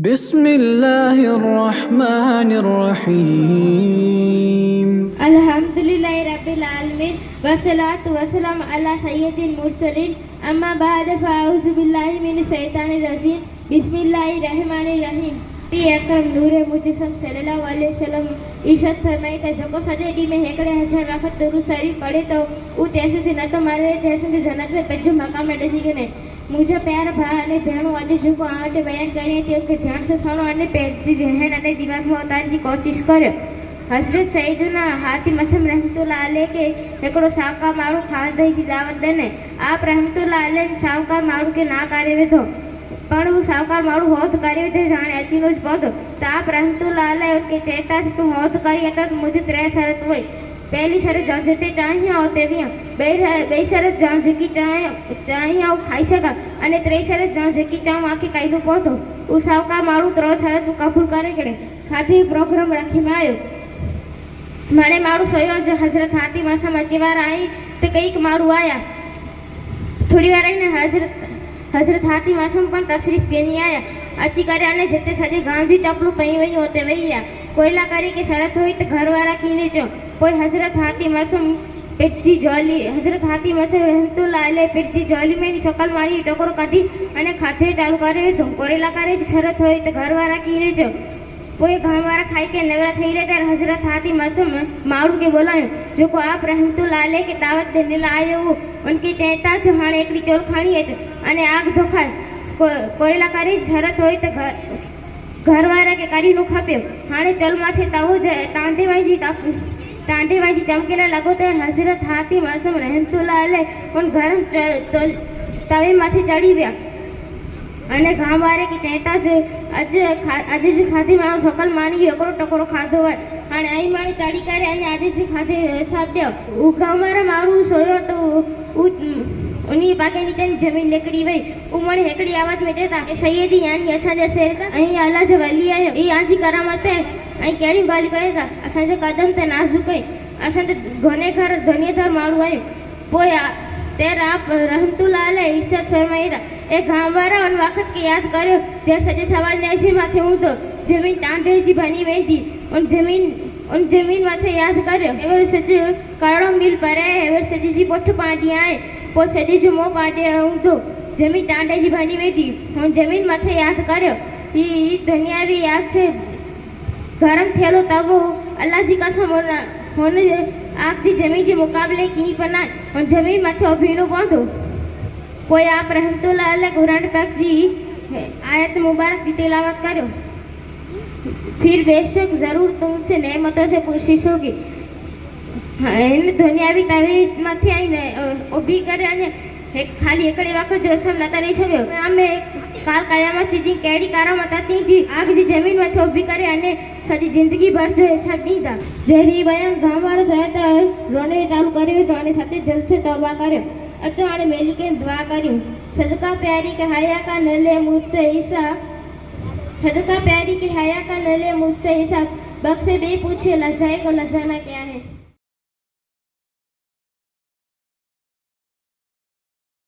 بسم الله الرحمن الرحيم الحمد لله رب العالمين والصلاة والسلام على سيد المرسلين أما بعد فأعوذ بالله من الشيطان الرجيم بسم الله الرحمن الرحيم પી અકરમ નૂરે મુજસમ સલ્લાહ અલૈહ સલમ ઈર્ષદ ફરમાઈતા Joko સદેડી મેં હેકડે હજાર વખત દુરુ શરીફ પડે તો ઉ ત્યાં સુધી ન તો મારે ત્યાં સુધી જન્નત પે પજ્જુ મકામ ડસી ગને મુજબ પ્યાર ભા અને ભેણું આજે શું માટે બયાન કરીએ તે વખતે ધ્યાન સે સોનો અને પેટજી જહેન અને દિમાગમાં ઉતારવાની કોશિશ કર્યો. હસરત સૈદુના હાથી મસમ રહેમતુલ્લા અલે કે એકડો સાવકા મારું ખાન રહી છે દાવત દને. આપ રહેમતુલ્લા અલે સાવકા મારું કે ના કાર્ય વેધો. પણ હું સાવકાર મારું હોત કર્યું તે જાણે અચીનું જ પદ. તા પરંતુ લાલે કે ચેતા જ તું હોત કરી તો મુજે ત્રે શરત હોય. પહેલી શરત જાંજતે ચાહ્યા હો તેવી બે બે શરત જાં જકી ચાહ્યા ખાઈ શકા અને ત્રણ શરત જાં જકી ચાઉં આખી કાયનું પહોંચો હું સાવકાર મારું ત્રણ શરત કબૂલ કરે કે ખાતી પ્રોગ્રામ રાખીમાં આવ્યો મને મારું સોયણ જે હજરત હાથી માસામાં જેવા આવી તે કંઈક મારું આયા. થોડી વાર આવીને હજરત હઝરત હઝરત હાથી માસમ પણ તશરીફ કેની આયા. અચી કર્યા અને જેતે સજે आहे ચપલું પઈ की હોતે हुई કોયલા કરી કે શરત હોય તો ઘરવાળા કીને ચો કોઈ जी હાથી માસમ પેટજી જોલી હઝરત હાથી पेट जी અલે પેટજી જોલી મેં શકલ મારી ટકોરો કાઢી અને ખાતે ચાલુ કરે તો जी शरत શરત હોય તો ઘરવાળા કીને ચો કોઈ ઘામારા ખાઈ કે નવરા થઈ રહે ત્યારે હઝરત હાથી માસૂમ माण्हू खे बोलायो जेको आप रहमतुल्ला अले खे दावत ॾिनल आयो हो उनखे चए था जो हाणे हिकिड़ी चोल खणी अच अने आग धोखाए को कोयला करी ज़रूरत हुई त घर घर वारा खे करी न खपियो हाणे चोल माथे तवो टांडे वांजी टांडे वांजी चमकण लॻो त हज़रत हाथी मासूम रहमतुल्ला अले उन गरम तवे माथे चढ़ी विया અને ઘા મારે કે કહેતા જ આજે આજે જે ખાધી મારો સકલ માની એકરો ટકોરો ખાધો હોય. અને અહીં મારી ચાડી કરે અને આજે જે ખાધી સાપ્યો હું ઘા મારે મારું સોયો તો ઉની પાકે નીચેની જમીન લેકડી વઈ. ઉમણ હેકડી આવાજ મેં દેતા કે, સૈયદી યાની અસાજે શેરતા અહીં આલા જે વાલી આયો. એ આજી કરામતે અહીં કેરી બાલી કહેતા અસાજે કદમ તે નાઝુકઈ અસાજે ઘને ઘર ધન્યધર મારું આવ્યું પોય તે રામ રહમતુલ્લાલે ઇર્શાદ ફરમાઈદા એ ગામવાળા અન વખત કે યાદ કર્યો જે સજે સવાલ રહે છે માથે હું તો જમીન તાંઢેજી ભની વહેતી ઉન જમીન उन जमीन माथे याद कर एवर सदी करोड़ों मील पर है एवर सदी जी पोठ पाटी आए पो सदी जो मो पाटे हूं तो जमीन टांडे जी भानी वेदी उन जमीन माथे याद कर ई दुनिया भी याद से गरम थेलो तब अल्लाह जी कसम होने આગ જી જમીન જી મુકાબલે की बना और जमीन माथे अभीनो बांधो कोई आप रहमतुल्लाह अलैह कुरान पाक जी आयत मुबारक की तिलावत करो फिर बेशक जरूर तुमसे नेमतों से कोशिश होगी હા, એને દુનિયાવી તવીમાંથી આવીને અ, ઊભી કરે અને એક ખાલી એકડે વખત જોસમ નતા રહી શક્યો. અમે કાર કાયામાં ચીજી કેડી કારામાં હતા ત્યાંથી આગજી જમીનમાંથી ઊભી કરી અને સાચી જિંદગી ભર જો હિસાબ નહીં હતા જેરી બયાન ગામવાળા સહાયતા રોને ચાલુ કર્યું હતું અને સાથે જલસે તોબા કર્યો. અચો અને મેલિકે દ્વા કર્યું. સદકા પ્યારી કે હાયા કા નલે મુજસે હિસાબ. સદકા પ્યારી કે હાયા કા નલે મુજસે હિસાબ. બક્ષે બે પૂછે લજાએ કો લજાના ક્યાં હે?